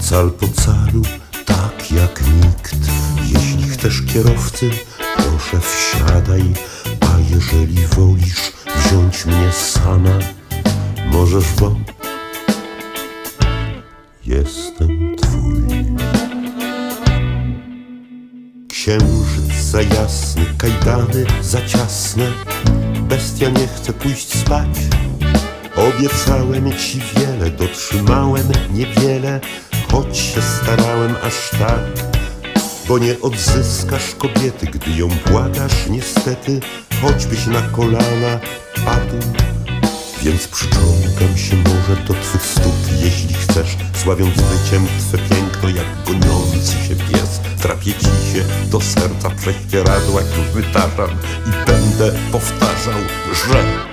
Cal po calu, tak jak nikt. Jeśli chcesz kierowcy, proszę wsiadaj, a jeżeli wolisz wziąć mnie sama, możesz, bo jestem twój. Księżyc za jasny, kajdany za ciasne, bestia nie chce pójść spać. Obiecałem ci wiele, dotrzymałem niewiele, choć się starałem aż tak. Bo nie odzyskasz kobiety, gdy ją błagasz, niestety, choćbyś na kolana padł. Więc przyciągam się może do twych stóp, jeśli chcesz, sławiąc byciem twe piękno, jak goniący się pies. Trapię ci się do serca prześcieradła, już wytarzam i będę powtarzał, że